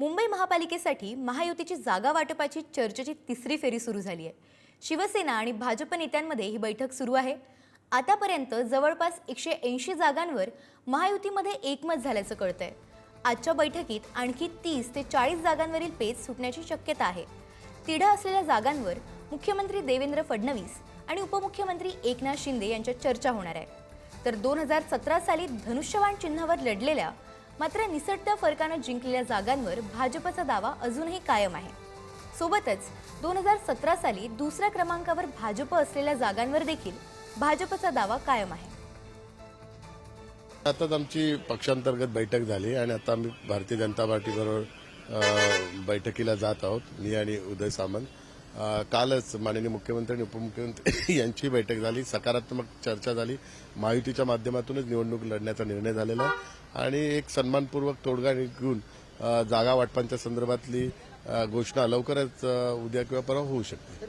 मुंबई महापालिकेसाठी महायुतीची जागा वाटपाची चर्चेची तिसरी फेरी सुरू झाली आहे. शिवसेना आणि भाजप नेत्यांमध्ये ही बैठक सुरू आहे. आतापर्यंत जवळपास एकशे ऐंशी जागांवर महायुतीमध्ये एकमत झाल्याचं कळतंय. आजच्या बैठकीत आणखी तीस ते चाळीस जागांवरील पेच सुटण्याची शक्यता आहे. तिढा असलेल्या जागांवर मुख्यमंत्री देवेंद्र फडणवीस आणि उपमुख्यमंत्री एकनाथ शिंदे यांच्यात चर्चा होणार आहे. तर दोन हजार सतरा साली धनुष्यवाण चिन्हावर लढलेल्या मात्र निसटत्या फरकानं जिंकलेल्या जागांवर भाजपचा दावा अजूनही कायम आहे. सोबतच दोन हजार सतरा साली दुसऱ्या क्रमांकावर भाजप असलेल्या जागांवर देखील भाजपचा दावा कायम आहे. आताच आमची पक्षांतर्गत बैठक झाली आणि आता आम्ही भारतीय जनता पार्टीबरोबर बैठकीला जात आहोत मी आणि उदय सामंत. कालच माननीय मुख्यमंत्री आणि उपमुख्यमंत्री यांची बैठक झाली. सकारात्मक चर्चा झाली. महायुतीच्या माध्यमातूनच निवडणूक लढण्याचा निर्णय झालेला आहे. आणि एक सन्मानपूर्वक तोडगा निघून जागा वाटपांच्या संदर्भातली घोषणा लवकरच उद्या किंवा परवा होऊ शकते.